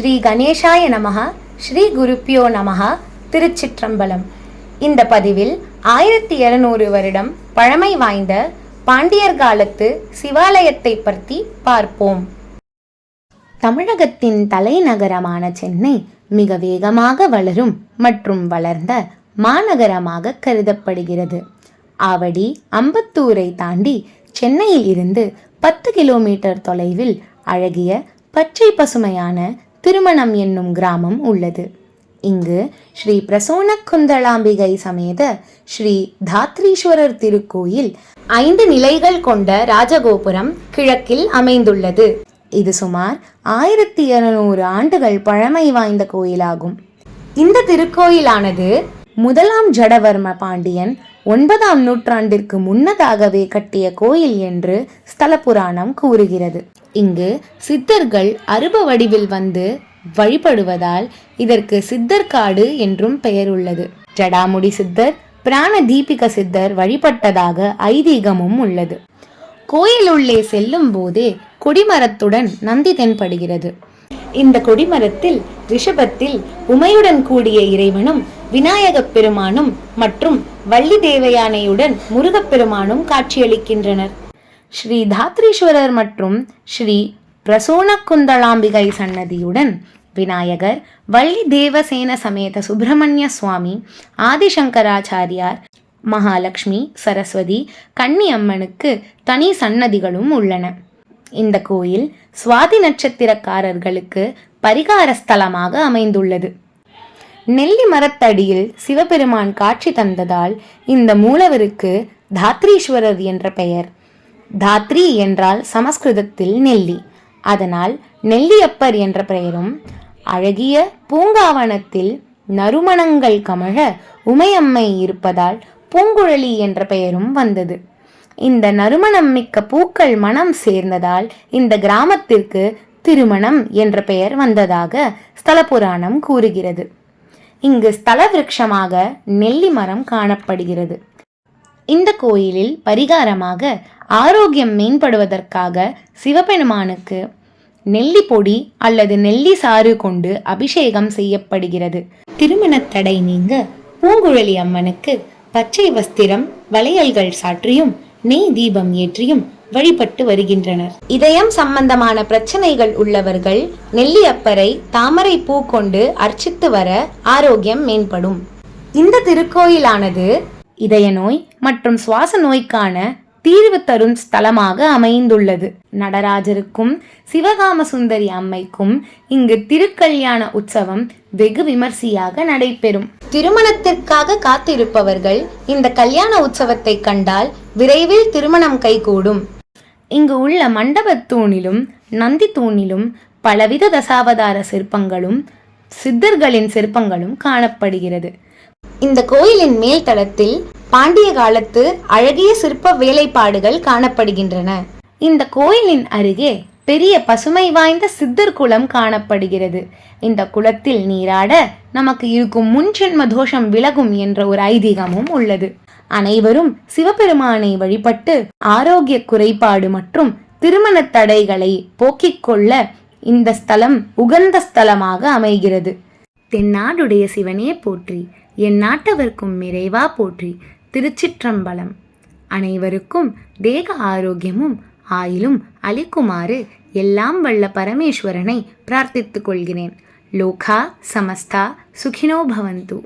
ஸ்ரீ கணேசாய நமஹ ஸ்ரீ குருப்பியோ நமஹ திருச்சிற்றம்பலம். இந்த பதிவில் ஆயிரத்தி இருநூறு வருடம் பழமை வாய்ந்த பாண்டியர் காலத்து சிவாலயத்தை பற்றி பார்ப்போம். தமிழகத்தின் தலைநகரமான சென்னை மிக வேகமாக வளரும் மற்றும் வளர்ந்த மாநகரமாக கருதப்படுகிறது. ஆவடி அம்பத்தூரை தாண்டி சென்னையில் இருந்து பத்து கிலோமீட்டர் தொலைவில் அழகிய பச்சை பசுமையான திருமணம் என்னும் கிராமம் உள்ளது. இங்கு ஸ்ரீ பிரசோன குந்தளாம்பிகை சமேத ஸ்ரீ தாத்ரீஸ்வரர் திருக்கோயில் ஐந்து நிலைகள் கொண்ட ராஜகோபுரம் கிழக்கில் அமைந்துள்ளது. இது சுமார் ஆயிரத்தி இருநூறு ஆண்டுகள் பழமை வாய்ந்த கோயிலாகும். இந்த திருக்கோயிலானது முதலாம் ஜடவர்ம பாண்டியன் ஒன்பதாம் நூற்றாண்டிற்கு முன்னதாகவே கட்டிய கோயில் என்று ஸ்தல புராணம் கூறுகிறது. இங்கு சித்தர்கள் அருப வடிவில் வந்து வழிபடுவதால் இதற்கு சித்தர்காடு என்றும் பெயர் உள்ளது. ஜடாமுடி சித்தர் பிராண தீபிக சித்தர் வழிபட்டதாக ஐதீகமும் உள்ளது. கோயில் உள்ளே செல்லும் போதே கொடிமரத்துடன் நந்தி தென்படுகிறது. இந்த கொடிமரத்தில் ரிஷபத்தில் உமையுடன் கூடிய இறைவனும் விநாயகப் பெருமானும் மற்றும் வள்ளி தேவயானையுடன் முருகப் காட்சியளிக்கின்றனர். ஸ்ரீ தாத்ரீஸ்வரர் மற்றும் ஸ்ரீ பிரசோன குந்தளாம்பிகை சன்னதியுடன் விநாயகர் வள்ளி தேவசேன சமேத சுப்பிரமணிய சுவாமி ஆதிசங்கராச்சாரியார் மகாலட்சுமி சரஸ்வதி கன்னி அம்மனுக்கு தனி சன்னதிகளும் உள்ளன. இந்த கோயில் சுவாதி நட்சத்திரக்காரர்களுக்கு பரிகார ஸ்தலமாக அமைந்துள்ளது. நெல்லி மரத்தடியில் சிவபெருமான் காட்சி தந்ததால் இந்த மூலவருக்கு தாத்ரீஸ்வரர் என்ற பெயர். தாத்ரி என்றால் சமஸ்கிருதத்தில் நெல்லி. அதனால் நெல்லியப்பர் என்ற பெயரும் அழகிய பூங்காவனத்தில் நறுமணங்கள் கமழ உமையம்மை இருப்பதால் பூங்குழலி என்ற பெயரும் வந்தது. இந்த நறுமணம் மிக்க பூக்கள் மனம் சேர்ந்ததால் இந்த கிராமத்திற்கு திருமணம் என்ற பெயர் வந்ததாக ஸ்தல புராணம் கூறுகிறது. இங்கு ஸ்தல விருட்சமாக நெல்லி மரம் காணப்படுகிறது. இந்த கோயிலில் பரிகாரமாக ஆரோக்கியம் மேம்படுவதற்காக சிவபெருமானுக்கு நெல்லி பொடி அல்லது நெல்லி சாறு கொண்டு அபிஷேகம் செய்யப்படுகிறது. திருமணத்தடை நீங்க பூங்குழலி அம்மனுக்கு பச்சை வஸ்திரம் வளையல்கள் சாற்றியும் நெய் தீபம் ஏற்றியும் வழிபட்டு வருகின்றனர். இதயம் சம்பந்தமான பிரச்சனைகள் உள்ளவர்கள் நெல்லியப்பரை தாமரை பூ கொண்டு அர்ச்சித்து வர ஆரோக்கியம் மேம்படும். இந்த திருக்கோயிலானது இதய நோய் மற்றும் சுவாச நோய்க்கான தீர்வு தரும் ஸ்தலமாக அமைந்துள்ளது. நடராஜருக்கும் சிவகாம சுந்தரி அம்மைக்கும் இங்கு திருக்கல்யாண உற்சவம் வெகு விமர்சையாக நடைபெறும். திருமணத்திற்காக காத்திருப்பவர்கள் இந்த கல்யாண உற்சவத்தை கண்டால் விரைவில் திருமணம் கைகூடும். இங்கு உள்ள மண்டபத் தூணிலும் நந்தி தூணிலும் பலவித தசாவதார சிற்பங்களும் சித்தர்களின் சிற்பங்களும் காணப்படுகிறது. இந்த கோயிலின் மேல் தளத்தில் பாண்டிய காலத்து அழகிய சிற்ப வேலைப்பாடுகள் காணப்படுகின்றன. இந்த கோயிலின் அருகே பெரிய பசுமை வாய்ந்த சித்தர் குளம் காணப்படுகிறது. இந்த குளத்தில் நீராட நமக்கு இருக்கும் முன்ஜென்ம தோஷம் விலகும் என்ற ஒரு ஐதீகமும் உள்ளது. அனைவரும் சிவபெருமானை வழிபட்டு ஆரோக்கிய குறைபாடு மற்றும் திருமண தடைகளை போக்கிக் கொள்ள இந்த ஸ்தலம் உகந்த ஸ்தலமாக அமைகிறது. தென்னாடுடைய சிவனே போற்றி என் நாட்டவர்க்கும் நிறைவா போற்றி திருச்சிற்றம்பலம். அனைவருக்கும் தேக ஆரோக்கியமும் ஆயிலும் அளிக்குமாறு எல்லாம் வல்ல பரமேஸ்வரனை பிரார்த்தித்துக் கொள்கிறேன். லோகா சமஸ்தா சுகினோ பவந்து.